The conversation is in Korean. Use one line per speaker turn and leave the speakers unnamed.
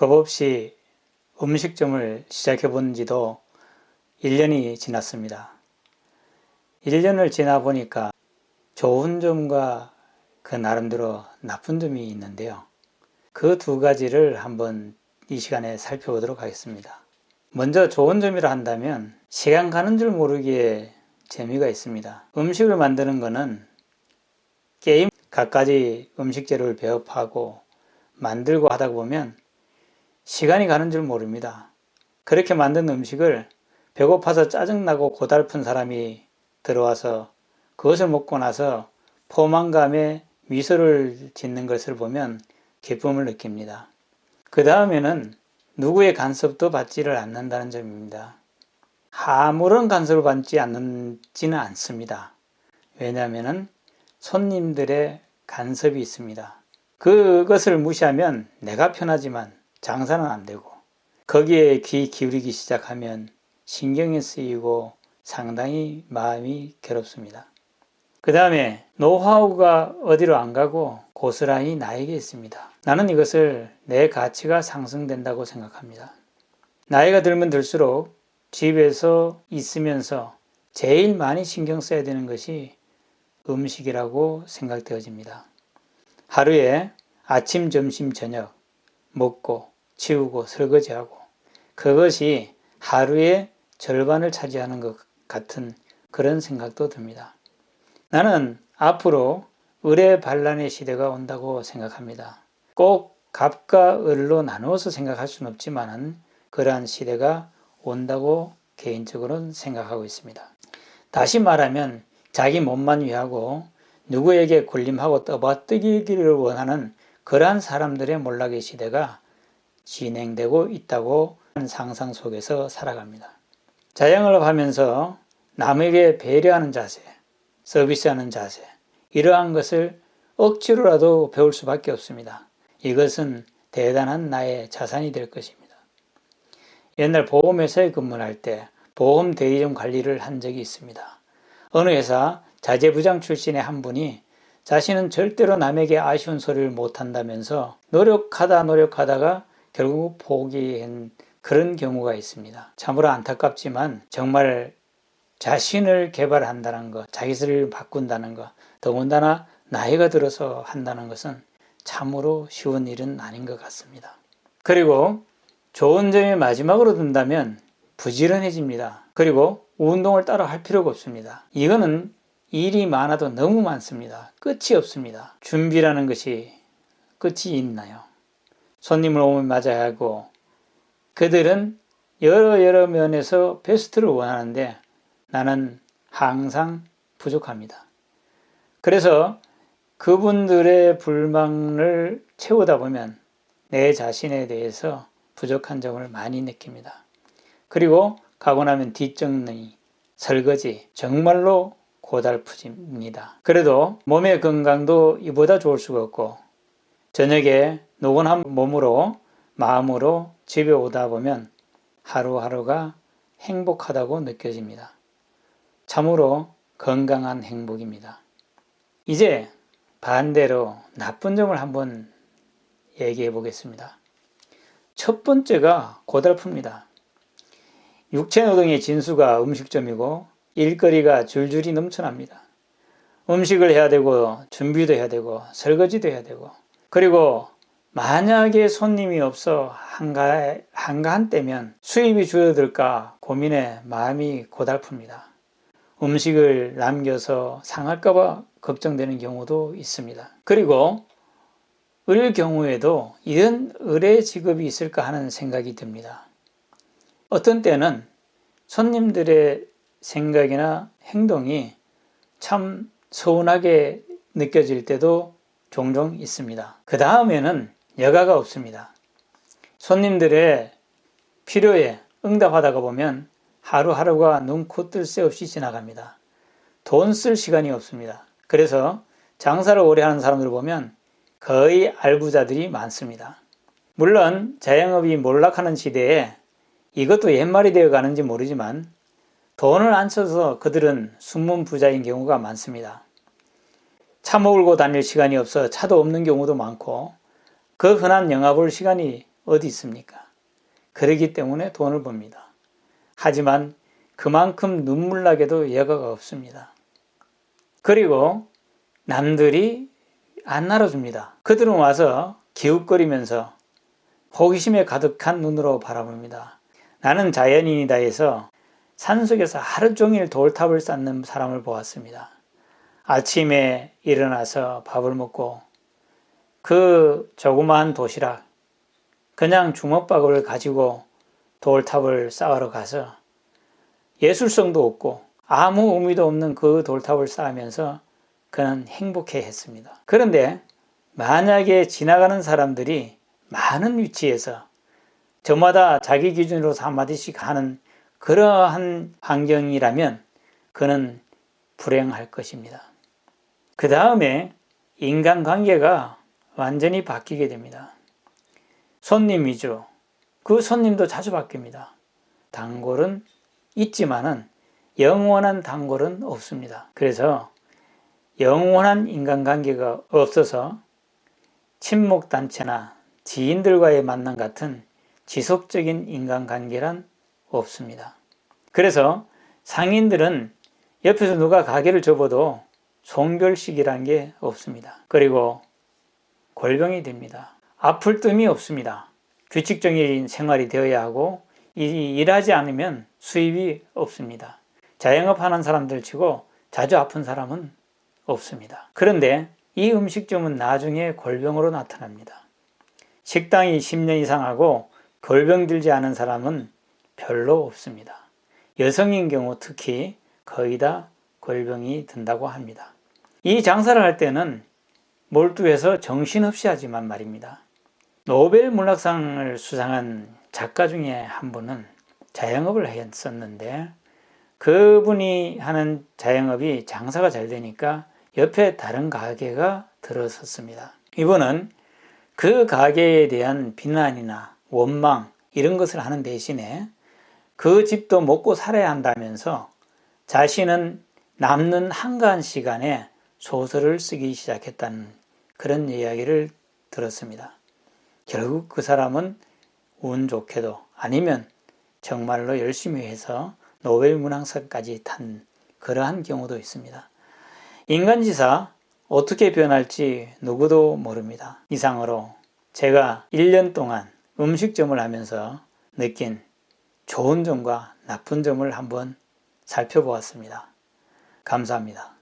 겁 없이 음식점을 시작해 본 지도 1년이 지났습니다. 1년을 지나 보니까 좋은 점과 그 나름대로 나쁜 점이 있는데요. 그 두 가지를 한번 이 시간에 살펴보도록 하겠습니다. 먼저 좋은 점이라 한다면 시간 가는 줄 모르기에 재미가 있습니다. 음식을 만드는 것은 게임 갖가지 음식 재료를 배업하고 만들고 하다 보면 시간이 가는 줄 모릅니다. 그렇게 만든 음식을 배고파서 짜증나고 고달픈 사람이 들어와서 그것을 먹고 나서 포만감에 미소를 짓는 것을 보면 기쁨을 느낍니다. 그 다음에는 누구의 간섭도 받지를 않는다는 점입니다. 아무런 간섭을 받지 않지는 않습니다. 왜냐하면 손님들의 간섭이 있습니다. 그것을 무시하면 내가 편하지만 장사는 안 되고 거기에 귀 기울이기 시작하면 신경이 쓰이고 상당히 마음이 괴롭습니다. 그 다음에 노하우가 어디로 안 가고 고스란히 나에게 있습니다. 나는 이것을 내 가치가 상승된다고 생각합니다. 나이가 들면 들수록 집에서 있으면서 제일 많이 신경 써야 되는 것이 음식이라고 생각되어집니다. 하루에 아침, 점심, 저녁 먹고 치우고 설거지하고 그것이 하루의 절반을 차지하는 것 같은 그런 생각도 듭니다. 나는 앞으로 을의 반란의 시대가 온다고 생각합니다. 꼭 갑과 을로 나누어서 생각할 수는 없지만 그러한 시대가 온다고 개인적으로는 생각하고 있습니다. 다시 말하면 자기 몸만 위하고 누구에게 군림하고 떠받들기를 원하는 그러한 사람들의 몰락의 시대가 진행되고 있다고 하는 상상 속에서 살아갑니다. 자영을 하면서 남에게 배려하는 자세, 서비스하는 자세, 이러한 것을 억지로라도 배울 수밖에 없습니다. 이것은 대단한 나의 자산이 될 것입니다. 옛날 보험회사에 근무할 때 보험 대리점 관리를 한 적이 있습니다. 어느 회사 자재부장 출신의 한 분이 자신은 절대로 남에게 아쉬운 소리를 못한다면서 노력하다 노력하다가 결국 포기한 그런 경우가 있습니다. 참으로 안타깝지만 정말 자신을 개발한다는 것, 자기를 바꾼다는 것, 더군다나 나이가 들어서 한다는 것은 참으로 쉬운 일은 아닌 것 같습니다. 그리고 좋은 점이 마지막으로 든다면 부지런해집니다. 그리고 운동을 따로 할 필요가 없습니다. 이거는 일이 많아도 너무 많습니다. 끝이 없습니다. 준비라는 것이 끝이 있나요? 손님을 오면 맞아야 하고 그들은 여러 여러 면에서 베스트를 원하는데 나는 항상 부족합니다. 그래서 그분들의 불만을 채우다 보면 내 자신에 대해서 부족한 점을 많이 느낍니다. 그리고 가고 나면 뒷정리, 설거지 정말로 고달프집니다. 그래도 몸의 건강도 이보다 좋을 수가 없고 저녁에 노곤한 몸으로 마음으로 집에 오다 보면 하루하루가 행복하다고 느껴집니다. 참으로 건강한 행복입니다. 이제 반대로 나쁜 점을 한번 얘기해 보겠습니다. 첫 번째가 고달픕니다. 육체노동의 진수가 음식점이고 일거리가 줄줄이 넘쳐납니다. 음식을 해야 되고 준비도 해야 되고 설거지도 해야 되고 그리고 만약에 손님이 없어 한가, 한가한 때면 수입이 줄어들까 고민에 마음이 고달픕니다. 음식을 남겨서 상할까봐 걱정되는 경우도 있습니다. 그리고 을 경우에도 이런 을의 직업이 있을까 하는 생각이 듭니다. 어떤 때는 손님들의 생각이나 행동이 참 서운하게 느껴질 때도 종종 있습니다. 그 다음에는 여가가 없습니다. 손님들의 필요에 응답하다가 보면 하루하루가 눈코 뜰 새 없이 지나갑니다. 돈 쓸 시간이 없습니다. 그래서 장사를 오래 하는 사람들을 보면 거의 알부자들이 많습니다. 물론 자영업이 몰락하는 시대에 이것도 옛말이 되어 가는지 모르지만 돈을 안 써서 그들은 숨은 부자인 경우가 많습니다. 차 몰고 다닐 시간이 없어 차도 없는 경우도 많고 그 흔한 영화 볼 시간이 어디 있습니까? 그러기 때문에 돈을 법니다. 하지만 그만큼 눈물나게도 여가가 없습니다. 그리고 남들이 안 나눠줍니다. 그들은 와서 기웃거리면서 호기심에 가득한 눈으로 바라봅니다. 나는 자연인이다 해서 산속에서 하루 종일 돌탑을 쌓는 사람을 보았습니다. 아침에 일어나서 밥을 먹고 그 조그마한 도시락, 그냥 주먹밥을 가지고 돌탑을 쌓으러 가서 예술성도 없고 아무 의미도 없는 그 돌탑을 쌓으면서 그는 행복해 했습니다. 그런데 만약에 지나가는 사람들이 많은 위치에서 저마다 자기 기준으로 한마디씩 하는 그러한 환경이라면 그는 불행할 것입니다. 그 다음에 인간관계가 완전히 바뀌게 됩니다. 손님 위주. 그 손님도 자주 바뀝니다. 단골은 있지만은 영원한 단골은 없습니다. 그래서 영원한 인간관계가 없어서 친목단체나 지인들과의 만남 같은 지속적인 인간관계란 없습니다. 그래서 상인들은 옆에서 누가 가게를 접어도 송별식이란 게 없습니다. 그리고 골병이 됩니다. 아플 뜸이 없습니다. 규칙적인 생활이 되어야 하고 일하지 않으면 수입이 없습니다. 자영업 하는 사람들 치고 자주 아픈 사람은 없습니다. 그런데 이 음식점은 나중에 골병으로 나타납니다. 식당이 10년 이상 하고 골병 들지 않은 사람은 별로 없습니다. 여성인 경우 특히 거의 다 골병이 든다고 합니다. 이 장사를 할 때는 몰두해서 정신없이 하지만 말입니다. 노벨 문학상을 수상한 작가 중에 한 분은 자영업을 했었는데 그분이 하는 자영업이 장사가 잘 되니까 옆에 다른 가게가 들어섰습니다. 이분은 그 가게에 대한 비난이나 원망 이런 것을 하는 대신에 그 집도 먹고 살아야 한다면서 자신은 남는 한가한 시간에 소설을 쓰기 시작했다는 그런 이야기를 들었습니다. 결국 그 사람은 운 좋게도 아니면 정말로 열심히 해서 노벨 문학상까지 탄 그러한 경우도 있습니다. 인간지사 어떻게 변할지 누구도 모릅니다. 이상으로 제가 1년 동안 음식점을 하면서 느낀 좋은 점과 나쁜 점을 한번 살펴보았습니다. 감사합니다.